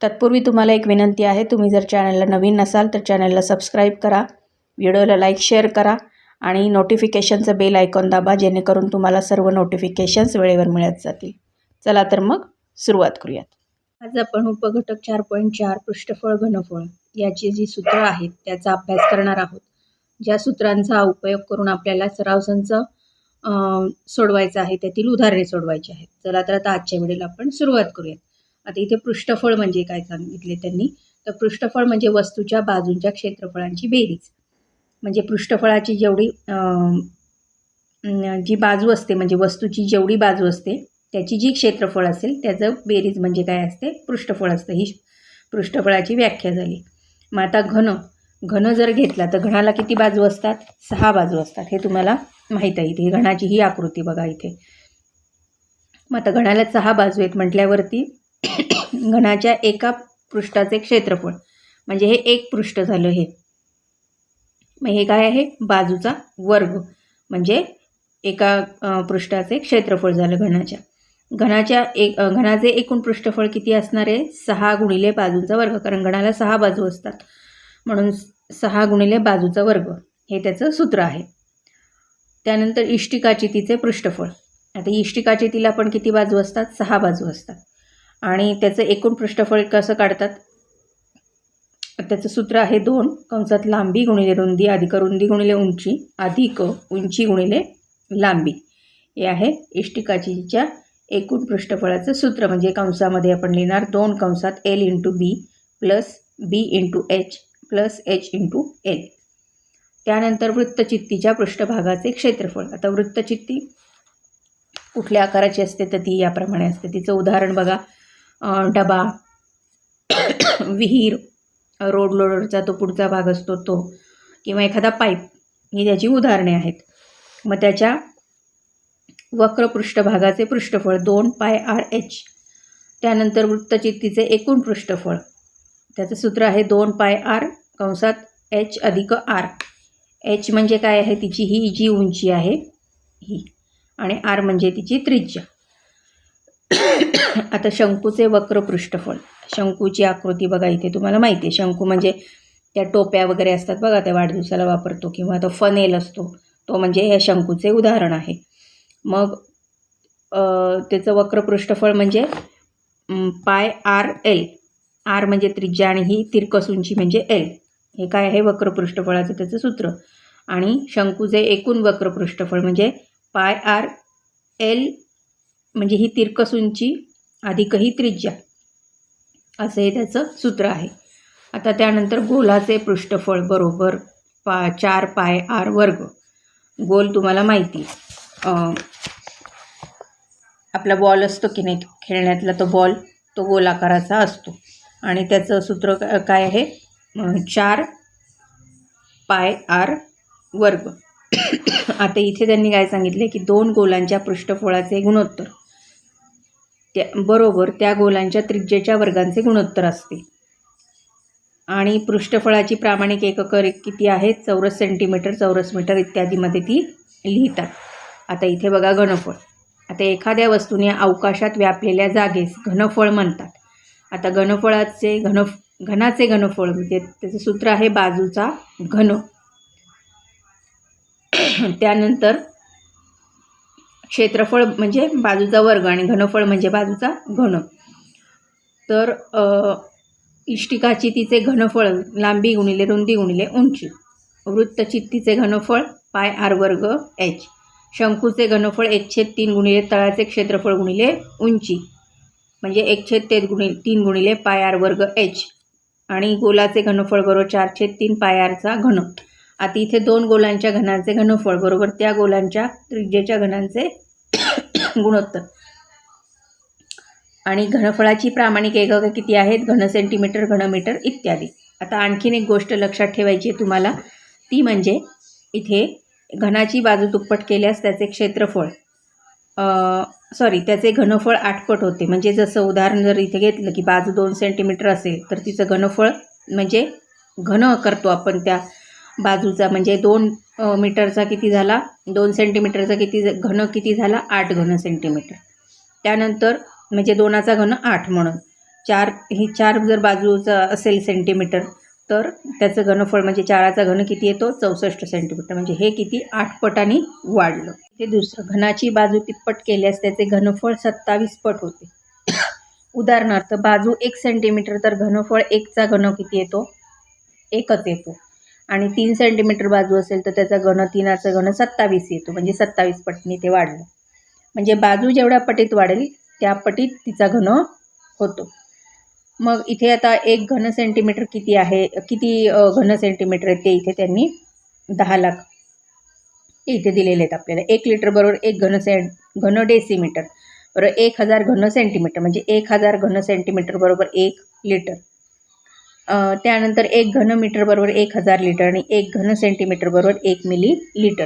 तत्पूर्वी तुम्हाला एक विनंती आहे तुम्ही जर चॅनलला नवीन नसाल तर चॅनलला सबस्क्राईब करा व्हिडिओला लाईक शेअर करा आणि नोटिफिकेशनचं बेल आयकॉन दाबा जेणेकरून तुम्हाला सर्व नोटिफिकेशन्स वेळेवर मिळत जातील. चला तर मग सुरुवात करूयात. आज आपण उपघटक चार पॉईंट चार पृष्ठफळ घनफळ याची जी सूत्रं आहेत त्याचा अभ्यास करणार आहोत. ज्या सूत्रांचा उपयोग करून आपल्याला सराव संच सोडवायचा आहे त्यातील उदाहरणे सोडवायची आहेत. चला तर आता आजच्या व्हिडिओला आपण सुरुवात करूयात. आता इथे पृष्ठफळ म्हणजे काय सांगितले त्यांनी? तर पृष्ठफळ म्हणजे वस्तूच्या बाजूंच्या क्षेत्रफळांची बेरीज. म्हणजे पृष्ठफळाची जेवढी जी बाजू असते म्हणजे वस्तूची जेवढी बाजू असते त्याची जी क्षेत्रफळ असेल त्याचं बेरीज म्हणजे काय असते? पृष्ठफळ असतं. ही पृष्ठफळाची व्याख्या झाली. मग आता घन. घन जर घेतला तर घणाला किती बाजू असतात? सहा बाजू असतात. हे तुम्हाला माहीत आहे इथे. घणाची ही आकृती बघा इथे. मग आता घणाला सहा बाजू आहेत म्हटल्यावरती घनाच्या एका पृष्ठाचे क्षेत्रफळ. म्हणजे हे एक पृष्ठ झालं हे. मग हे काय आहे? बाजूचा वर्ग. म्हणजे एका पृष्ठाचे क्षेत्रफळ झालं घनाच्या घनाच्या एक घनाचे एकूण पृष्ठफळ किती असणार आहे? सहा गुणिले बाजूचा वर्ग. कारण घनाला सहा बाजू असतात. म्हणून सहा गुणिले बाजूचा वर्ग हे त्याचं सूत्र आहे. त्यानंतर इष्टिकाची तिचे पृष्ठफळ. आता इष्टिकाची तिला पण किती बाजू असतात? सहा बाजू असतात. आणि त्याचं एकूण पृष्ठफळ कसं काढतात? त्याचं सूत्र आहे दोन. कंसात लांबी गुणिले रुंदी अधिक रुंदी गुणिले उंची अधिक उंची गुणिले लांबी. हे आहे इष्टिकाचीच्या एकूण पृष्ठफळाचं सूत्र. म्हणजे कंसामध्ये आपण लिहिणार दोन कंसात L into B plus B into H plus H into L त्यानंतर वृत्तचित्तीच्या पृष्ठभागाचे क्षेत्रफळ. आता वृत्तचित्ती कुठल्या आकाराची असते? तर ती याप्रमाणे असते. तिचं उदाहरण बघा. डबा विहीर रोड लोडरचा तो पुढचा भाग असतो तो. किंवा एखादा पाईप ही त्याची उदाहरणे आहेत. मग त्याच्या वक्र पृष्ठभागाचे पृष्ठफळ दोन पाय आर एच. त्यानंतर वृत्तचित्तीचे एकूण पृष्ठफळ. त्याचं सूत्र आहे दोन पाय आर कंसात एच अधिक आर. एच म्हणजे काय आहे? तिची ही जी उंची आहे ही. आणि आर म्हणजे तिची त्रिज्या. आता शंकूचे वक्र पृष्ठफळ. शंकूची आकृती बघा इथे तुम्हाला माहिती आहे. शंकू म्हणजे त्या टोप्या वगैरे असतात बघा त्या वाढदिवसाला वापरतो किंवा तो फनेल असतो. तो म्हणजे या शंकूचे उदाहरण आहे. मग त्याचं वक्र पृष्ठफळ म्हणजे पाय आर एल. आर म्हणजे त्रिज्या आणि ही तिरकस उंची म्हणजे एल. हे काय आहे? वक्र पृष्ठफळाचं त्याचं सूत्र. आणि शंकूचे एकूण वक्र पृष्ठफळ म्हणजे पाय आर एल म्हणजे ही तिरकस उंची अधिक ही त्रिज्या. असं हे त्याचं सूत्र आहे. आता त्यानंतर गोलाचे पृष्ठफळ बरोबर पा चार पाय आर वर्ग. गोल तुम्हाला माहिती. आपला बॉल असतो की नाही खेळण्यातला तो बॉल तो गोल आकाराचा असतो. आणि त्याचं सूत्र काय आहे? चार पाय आर वर्ग. आता इथे त्यांनी काय सांगितले की दोन गोलांच्या पृष्ठफळाचे गुणोत्तर. त्या बरोबर त्या गोलांच्या त्रिज्येच्या वर्गांचे गुणोत्तर असते. आणि पृष्ठफळाची प्रामाणिक एककर किती आहेत चौरस सेंटीमीटर चौरस मीटर इत्यादीमध्ये ती लिहितात. आता इथे बघा घनफळ. आता एखाद्या वस्तूने अवकाशात व्यापलेल्या जागेस घनफळ म्हणतात. आता घनफळाचे घन घनाचे घनफळ म्हणजे त्याचं सूत्र आहे बाजूचा घन. त्यानंतर क्षेत्रफळ म्हणजे बाजूचा वर्ग आणि घनफळ म्हणजे बाजूचा घन. तर इष्टिकाची तिचे घनफळ लांबी गुणिले रुंदी गुणिले उंची. वृत्तचित्तीचे घनफळ पाय आर वर्ग एच. शंकूचे घनफळ एक छेद तीन गुणिले तळाचे क्षेत्रफळ गुणिले उंची. म्हणजे एक छेद तेज गुणिले तीन गुणिले पाय आर वर्ग एच. आणि गोलाचे घनफळ बरोबर चार छेद तीन पाय आरचा घन. आता इथे दोन गोलांच्या घनांचे घनफळ बरोबर? त्या गोलांच्या त्रिज्येच्या घनांचे गुणोत्तर. आणि घनफळाची प्रामाणिक एकक किती आहेत? घन सेंटीमीटर घनमीटर इत्यादी. आता आणखीन एक गोष्ट लक्षात ठेवायची आहे तुम्हाला. ती म्हणजे इथे घनाची बाजू दुप्पट केल्यास त्याचे क्षेत्रफळ सॉरी त्याचे घनफळ आठपट होते. म्हणजे जसं उदाहरण जर इथे घेतलं की बाजू दोन सेंटीमीटर असेल तर तिचं घनफळ म्हणजे घन करतो आपण त्या बाजूचा म्हणजे दोन मीटरचा किती झाला? दोन सेंटीमीटरचा किती ज- घन किती झाला? आठ घन सेंटीमीटर त्यानंतर म्हणजे दोनाचा घन आठ म्हणून. चार ही चार जर बाजूचा असेल सेंटीमीटर तर त्याचं घनफळ म्हणजे चाराचा घन किती येतो? चौसष्ट सेंटीमीटर म्हणजे हे किती? आठ पटाने वाढलं. ते दुसरं घनाची बाजू तिप्पट केल्यास त्याचे घनफळ सत्तावीस पट होते. उदाहरणार्थ बाजू एक सेंटीमीटर तर घनफळ एकचा घन किती येतो? एकच येतो. आणि तीन सेंटीमीटर बाजू असेल तर त्याचा घन तीनाचा घन सत्तावीस येतो. म्हणजे सत्तावीस पटीने ते वाढलं. म्हणजे बाजू जेवढ्या पटीत वाढेल त्या पटीत तिचा घन होतो. मग इथे आता एक घन सेंटीमीटर किती आहे किती घन सेंटीमीटर आहे ते इथे त्यांनी दहा लाख ते इथे दिलेले आहेत आपल्याला. एक लिटर बरोबर एक घन सें घन डेसिमीटर बरोबर एक हजार घन सेंटीमीटर म्हणजे एक हजार घन सेंटीमीटर बरोबर एक लिटर त्यानंतर एक घन मीटर बरोबर एक हजार लिटर आणि एक घन सेंटीमीटर बरोबर एक मिली लिटर.